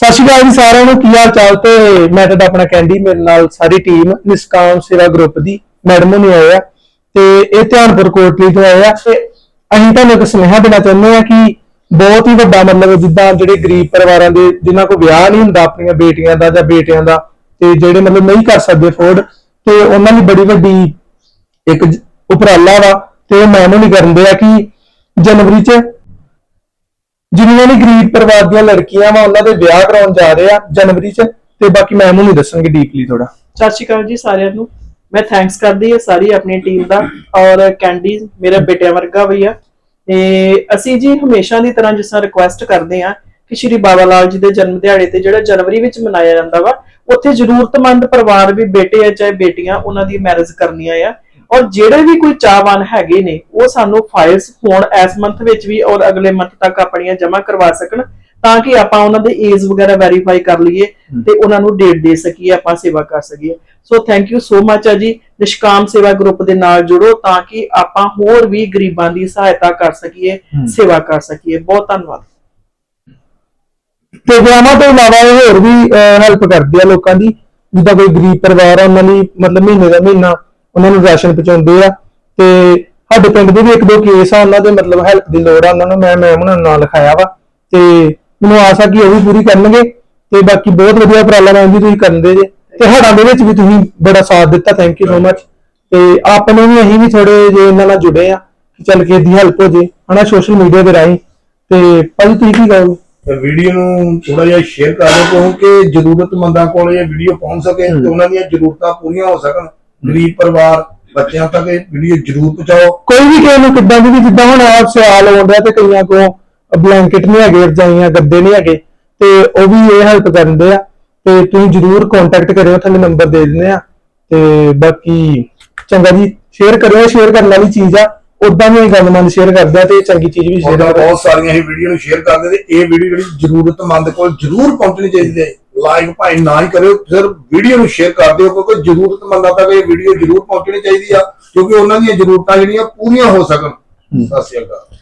ਸਤਿ ਸ਼੍ਰੀ ਅਕਾਲ ਜੀ ਸਾਰਿਆਂ ਨੂੰ, ਕੀ ਹਾਲ ਚਾਲ ਤੇ? ਮੈਂ ਤੁਹਾਡਾ ਆਪਣਾ ਕੈਂਡੀ, ਮੇਰੇ ਨਾਲ ਸਾਰੀ ਟੀਮ ਨਿਸਕਾਮ ਸੇਵਾ ਗਰੁੱਪ ਦੀ ਮੈਡਮ ਨੇ ਆਏ ਆ ਤੇ ਇਹ ਧਿਆਨਪੁਰ ਕੋਟਲੀ ਤੋਂ ਆਏ ਆ। ਤੇ ਅਸੀਂ ਤੁਹਾਨੂੰ ਇੱਕ ਸੁਨੇਹਾ ਦੇਣਾ ਚਾਹੁੰਦੇ ਆ ਕਿ ਬਹੁਤ ਹੀ ਵੱਡਾ ਮਤਲਬ ਜਿੱਦਾਂ ਜਿਹੜੇ ਗਰੀਬ ਪਰਿਵਾਰਾਂ ਦੇ, ਜਿਨ੍ਹਾਂ ਕੋਲ ਵਿਆਹ ਨਹੀਂ ਹੁੰਦਾ ਆਪਣੀਆਂ ਬੇਟੀਆਂ ਦਾ ਜਾਂ ਬੇਟਿਆਂ ਦਾ, ਤੇ ਜਿਹੜੇ ਮਤਲਬ ਨਹੀਂ ਕਰ ਸਕਦੇ ਅਫੋਰਡ ਤੇ ਉਹਨਾਂ ਲਈ ਬੜੀ ਵੱਡੀ ਇੱਕ ਉਪਰਾਲਾ ਵਾ, ਤੇ ਉਹ ਮੈਨੂੰ ਨਹੀਂ ਕਰਨ ਦੇ ਆ ਕਿ ਜਨਵਰੀ 'ਚ ਜਿਨ੍ਹਾਂ ਨੇ ਗਰੀਬ ਪਰਿਵਾਰ ਦੀਆਂ ਲੜਕੀਆਂ ਵਾ, ਉਹਨਾਂ ਦੇ ਵਿਆਹ ਕਰਾਉਣ ਜਾ ਰਹੇ ਆ ਜਨਵਰੀ 'ਚ, ਤੇ ਬਾਕੀ ਮੈਂ ਉਹਨੂੰ ਨਹੀਂ ਡੀਪਲੀ ਥੋੜਾ ਸਤਿ ਸ਼੍ਰੀ ਅਕਾਲ ਜੀ ਸਾਰਿਆਂ ਨੂੰ। ਮੈਂ ਥੈਂਕਸ ਕਰਦੀ ਹਾਂ ਸਾਰੀ ਆਪਣੀ ਟੀਮ ਦਾ ਔਰ ਕੈਂਡੀ ਮੇਰਾ ਬੇਟਿਆਂ ਵਰਗਾ ਵੀ ਆ। ਤੇ ਅਸੀਂ ਜੀ ਹਮੇਸ਼ਾ ਦੀ ਤਰ੍ਹਾਂ ਜਿਸ ਤਰ੍ਹਾਂ ਰਿਕੁਐਸਟ ਕਰਦੇ ਆ ਕਿ ਸ਼੍ਰੀ ਬਾਬਾ ਲਾਲ ਜੀ ਦੇ ਜਨਮ ਦਿਹਾੜੇ ਤੇ ਜਿਹੜਾ ਜਨਵਰੀ ਵਿੱਚ ਮਨਾਇਆ ਜਾਂਦਾ ਵਾ, ਉੱਥੇ ਜ਼ਰੂਰਤਮੰਦ ਪਰਿਵਾਰ ਵੀ ਬੇਟੇ ਆ, ਚਾਹੇ ਬੇਟੀਆਂ, ਉਹਨਾਂ ਦੀ ਮੈਰਿਜ ਕਰਨੀਆਂ ਆ। ਔਰ ਜਿਹੜੇ ਵੀ ਕੋਈ ਚਾਹਵਾਨ ਹੈਗੇ ਨੇ ਉਹ ਸਾਨੂੰ ਫਾਈਲਸ ਹੁਣ ਇਸ ਮੰਥ ਵਿੱਚ ਵੀ ਔਰ ਅਗਲੇ ਮੰਥ ਤੱਕ ਆਪਣੀਆਂ ਜਮ੍ਹਾਂ ਕਰਵਾ ਸਕਣ ਤਾਂ ਕਿ ਆਪਾਂ ਉਹਨਾਂ ਦੇ ਏਜ ਵਗੈਰਾ ਵੈਰੀਫਾਈ ਕਰ ਲਈਏ ਤੇ ਉਹਨਾਂ ਨੂੰ ਡੇਟ ਦੇ ਸਕੀਏ ਆਪਾਂ ਸੇਵਾ ਕਰ ਸਕੀਏ। So thank you so much ਆ ਜੀ। ਨਿਸ਼ਕਾਮ ਸੇਵਾ ਗਰੁੱਪ ਦੇ ਨਾਲ ਜੁੜੋ ਤਾਂ ਕਿ ਆਪਾਂ ਹੋਰ ਵੀ ਗਰੀਬਾਂ ਦੀ ਸਹਾਇਤਾ ਕਰ ਸਕੀਏ ਸੇਵਾ ਕਰ ਸਕੀਏ। ਬਹੁਤ ਧੰਨਵਾਦ। ਤੇ ਵਿਆਹਾਂ ਤੋਂ ਇਲਾਵਾ ਹੋਰ ਵੀ ਹੈਲਪ ਕਰਦੇ ਆ ਲੋਕਾਂ ਦੀ। ਜਿੱਦਾਂ ਕੋਈ ਗਰੀਬ ਪਰਿਵਾਰ ਆ ਉਹਨਾਂ ਲਈ ਮਤਲਬ ਮਹੀਨੇ ਦਾ ਮਹੀਨਾ ਉਹਨਾਂ ਨੂੰ ਰਾਸ਼ਨ ਪਹੁੰਚਾਉਂਦੇ ਆ ਤੇ ਸਾਡੇ ਪਿੰਡ ਦੇ ਵੀ ਇੱਕ ਦੋ ਕੇਸ ਆ ਉਹਨਾਂ ਦੇ ਮਤਲਬ ਹੈਲਪ ਦੀ ਲੋੜ ਆ ਉਹਨਾਂ ਨੂੰ ਮੈਂ ਮੈਂ ਉਹਨਾਂ ਨੂੰ ਨਾਂ ਲਿਖਾਇਆ ਵਾ ਤੇ ਮੈਨੂੰ ਆਸ ਆ ਕਿ ਉਹ ਵੀ ਪੂਰੀ ਕਰਨਗੇ ਤੇ ਬਾਕੀ ਬਹੁਤ ਵਧੀਆ ਉਪਰਾਲਾ ਜੀ ਤੁਸੀਂ ਕਰਦੇ ਜੇ ਤੇ ਹੜਾਂ ਦੇ ਵਿੱਚ ਵੀ ਤੁਸੀਂ ਬੜਾ ਸਾਥ ਦਿੱਤਾ ਥੈਂਕ ਯੂ ਸੋ ਮਚ ਤੇ ਆਪਣੇ ਵੀ ਅਸੀਂ ਵੀ ਥੋੜੇ ਜੇ ਇਹਨਾਂ ਨਾਲ ਜੁੜੇ ਆ ਕਿ ਚੱਲ ਕੇ ਦੀ ਹੈਲਪ ਹੋ ਜੇ ਹਨਾ ਸੋਸ਼ਲ ਮੀਡੀਆ ਦੇ ਰਾਹੀਂ ਤੇ ਭਾਜੀ ਤੁਸੀਂ ਕੀ ਕਹੋਗੇ? ਵੀਡੀਓ ਨੂੰ ਥੋੜਾ ਜਿਹਾ ਸ਼ੇਅਰ ਕਰ ਦਿਓ ਕਿਉਂਕਿ ਜ਼ਰੂਰਤਮੰਦਾਂ ਕੋਲ ਇਹ ਵੀਡੀਓ ਪਹੁੰਚ ਸਕੇ ਤੇ ਉਹਨਾਂ ਦੀਆਂ ਜ਼ਰੂਰਤਾਂ ਪੂਰੀਆਂ ਹੋ ਸਕਣ। ਗਰੀਬ ਪਰਿਵਾਰ ਬੱਚਿਆਂ ਤੱਕ ਇਹ ਵੀਡੀਓ ਜ਼ਰੂਰ ਪਹੁੰਚਾਓ। ਕੋਈ ਵੀ ਕਿਸੇ ਨੂੰ ਕਿੱਦਾਂ ਦੀ ਵੀ ਜਿੱਦਾਂ ਹੁਣ ਆ ਸਿਆਲ ਡਿਆ ਤੇ ਕਈਆਂ ਕੋ ਬਲੈਂਕਟ ਨਹੀਂ ਹੈਗੇ ਰਜਾਈਆਂ ਗੱਦੇ ਨਹੀਂ ਹੈਗੇ ਤੇ ਉਹ ਵੀ ਇਹ ਹੈਲਪ ਕਰਦੇ ਆ। ਤੇ ਤੁਸੀਂ ਜਰੂਰ ਕੰਟੈਕਟ ਕਰਿਓ ਥੱਲੇ ਨੰਬਰ ਦੇ ਦਿੰਦੇ ਆ। ਤੇ ਬਾਕੀ ਚੰਗਾ ਜੀ ਸ਼ੇਅਰ ਕਰਿਓ ਸ਼ੇਅਰ ਕਰਨ ਵਾਲੀ ਚੀਜ਼ ਆ। ਉਦਾਂ ਵੀ ਗੱਲਮੰਦ ਸ਼ੇਅਰ ਕਰਦਾ ਤੇ ਚੰਗੀ ਚੀਜ਼ ਵੀ ਸ਼ੇਅਰ ਕਰਦਾ ਬਹੁਤ ਸਾਰੀਆਂ ਇਹ ਵੀਡੀਓ ਨੂੰ ਸ਼ੇਅਰ ਕਰਦੇ ਤੇ ਇਹ ਵੀਡੀਓ ਜਿਹੜੀ ਜ਼ਰੂਰਤਮੰਦ ਕੋਲ ਜ਼ਰੂਰ ਪਹੁੰਚਣੀ ਚਾਹੀਦੀ ਹੈ। ਲਾਈਕ ਭਾਈ ਨਾ ਹੀ ਕਰਿਓ ਸਿਰਫ ਵੀਡੀਓ ਨੂੰ ਸ਼ੇਅਰ ਕਰ ਦਿਓ ਕਿਉਂਕਿ ਜ਼ਰੂਰਤਮੰਦਾਂ ਤੱਕ ਇਹ ਵੀਡੀਓ ਜ਼ਰੂਰ ਪਹੁੰਚਣੀ ਚਾਹੀਦੀ ਆ ਕਿਉਂਕਿ ਉਹਨਾਂ ਦੀਆਂ ਜ਼ਰੂਰਤਾਂ ਜਿਹੜੀਆਂ ਪੂਰੀਆਂ ਹੋ ਸਕਣ। ਸਤਿ ਸ਼੍ਰੀ ਅਕਾਲ।